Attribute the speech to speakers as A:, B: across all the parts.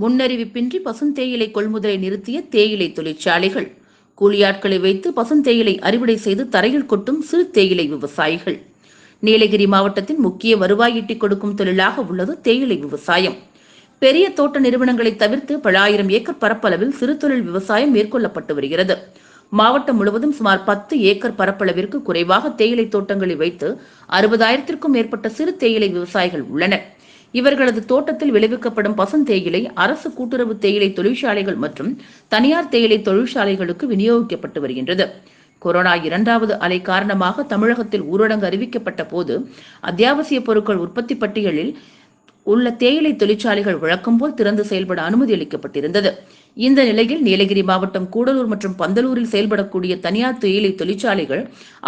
A: முன்னறிவிப்பின்றி பசுந்தேயிலை கொள்முதலை நிறுத்திய தேயிலை தொழிற்சாலைகள். கூலியாட்களை வைத்து பசுந்தேயிலை அறுவடை செய்து தரையில் கொட்டும் சிறு தேயிலை விவசாயிகள். நீலகிரி மாவட்டத்தின் முக்கிய வருவாய் ஈட்டிக் கொடுக்கும் தொழிலாக உள்ளது தேயிலை விவசாயம். பெரிய தோட்ட நிறுவனங்களை தவிர்த்து பல ஆயிரம் ஏக்கர் பரப்பளவில் சிறு தொழில் விவசாயம் மேற்கொள்ளப்பட்டு வருகிறது. மாவட்டம் முழுவதும் சுமார் பத்து ஏக்கர் பரப்பளவிற்கு குறைவாக தேயிலை தோட்டங்களை வைத்து அறுபதாயிரத்திற்கும் மேற்பட்ட சிறு தேயிலை விவசாயிகள் உள்ளனர். இவர்களது தோட்டத்தில் விளைவிக்கப்படும் பசுந்தேயிலை அரசு கூட்டுறவு தேயிலை தொழிற்சாலைகள் மற்றும் தனியார் தேயிலை தொழிற்சாலைகளுக்கு விநியோகிக்கப்பட்டு வருகின்றது. கொரோனா இரண்டாவது அலை காரணமாக தமிழகத்தில் ஊரடங்கு அறிவிக்கப்பட்ட போது அத்தியாவசிய பொருட்கள் உற்பத்தி பட்டியலில் உள்ள தேயிலை தொழிற்சாலைகள் வழக்கம் போல் திறந்து செயல்பட அனுமதி அளிக்கப்பட்டிருந்தது. இந்த நிலையில் நீலகிரி மாவட்டம் கூடலூர் மற்றும் பந்தலூரில் செயல்படக்கூடிய தனியார் தேயிலை தொழிற்சாலைகள்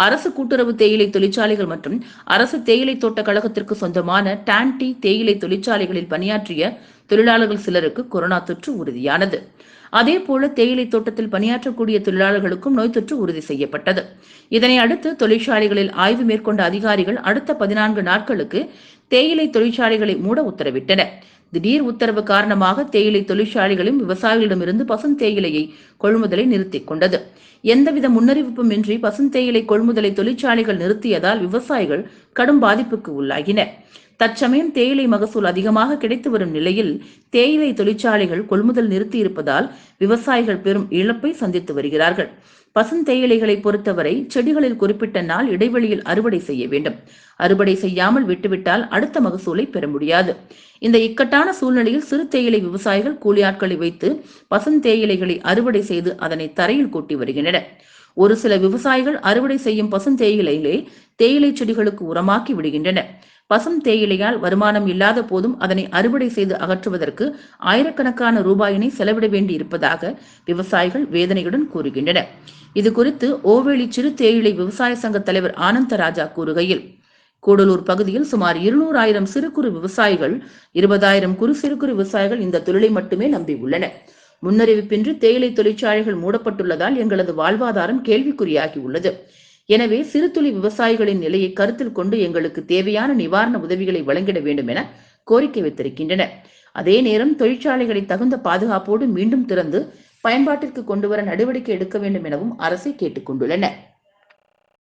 A: அரசு கூட்டுறவு தேயிலை தொழிற்சாலைகள் மற்றும் அரசு தேயிலை தோட்ட கழகத்திற்கு சொந்தமான டான்டி தேயிலை தொழிற்சாலைகளில் பணியாற்றிய தொழிலாளர்கள் சிலருக்கு கொரோனா தொற்று உறுதியானது. அதே போல தேயிலை தோட்டத்தில் பணியாற்றக்கூடிய தொழிலாளர்களுக்கும் நோய் தொற்று உறுதி செய்யப்பட்டது. இதனை அடுத்து தொழிற்சாலைகளில் ஆய்வு மேற்கொண்ட அதிகாரிகள் அடுத்த பதினான்கு நாட்களுக்கு தேயிலை தொழிற்சாலைகளை மூட உத்தரவிட்டனர். திடீர் உத்தரவு காரணமாக தேயிலை தொழிற்சாலைகளும் விவசாயிகளிடமிருந்து பசும் தேயிலையை கொள்முதலை நிறுத்திக் கொண்டது. எந்தவித முன்னறிவிப்பும் இன்றி பசும் தேயிலை கொள்முதலை தொழிற்சாலைகள் நிறுத்தியதால் விவசாயிகள் கடும் பாதிப்புக்கு உள்ளாகினர். தற்சமயம் தேயிலை மகசூல் அதிகமாக கிடைத்து வரும் நிலையில் தேயிலை தொழிற்சாலைகள் கொள்முதல் நிறுத்தி இருப்பதால் விவசாயிகள் பெரும் இழப்பை சந்தித்து வருகிறார்கள். பசுந்தேயிலைகளை பொறுத்தவரை செடிகளில் குறிப்பிட்ட நாள் இடைவெளியில் அறுவடை செய்ய வேண்டும். அறுவடை செய்யாமல் விட்டுவிட்டால் அடுத்த மகசூலை பெற முடியாது. இந்த இக்கட்டான சூழ்நிலையில் சிறு தேயிலை விவசாயிகள் கூலியாட்களை வைத்து பசுந்தேயிலைகளை அறுவடை செய்து அதனை தரையில் கூட்டி வருகின்றனர். ஒரு சில விவசாயிகள் அறுவடை செய்யும் பசுந்தேயிலைகளை தேயிலை செடிகளுக்கு உரமாக்கி விடுகின்றனர். பசும் தேயிலையால் வருமானம் இல்லாத போதும் அதனை அறுவடை செய்து அகற்றுவதற்கு ஆயிரக்கணக்கான ரூபாயினை செலவிட வேண்டி இருப்பதாக விவசாயிகள் வேதனையுடன் கூறுகின்றனர். இது குறித்து ஓவேலி சிறு தேயிலை விவசாய சங்க தலைவர் ஆனந்த ராஜா கூறுகையில் கூடலூர் பகுதியில் சுமார் இருநூறாயிரம் சிறு குறு விவசாயிகள் இருபதாயிரம் குறு சிறு குறு விவசாயிகள் இந்த தொழிலை மட்டுமே நம்பியுள்ளனர் முன்னறிவிப்பின்றி தேயிலை தொழிற்சாலைகள் மூடப்பட்டுள்ளதால் எங்களது வாழ்வாதாரம் கேள்விக்குறியாகி உள்ளது. எனவே சிறுதுளி விவசாயிகளின் நிலையை கருத்தில் கொண்டு எங்களுக்கு தேவையான நிவாரண உதவிகளை வழங்கிட வேண்டும் என கோரிக்கை வைத்திருக்கின்றனர். அதே நேரம் தொழிற்சாலைகளை தகுந்த பாதுகாப்போடு மீண்டும் திறந்து பயன்பாட்டிற்கு கொண்டுவர நடவடிக்கை எடுக்க வேண்டும் எனவும் அரசை கேட்டுக்கொண்டுள்ளனர்.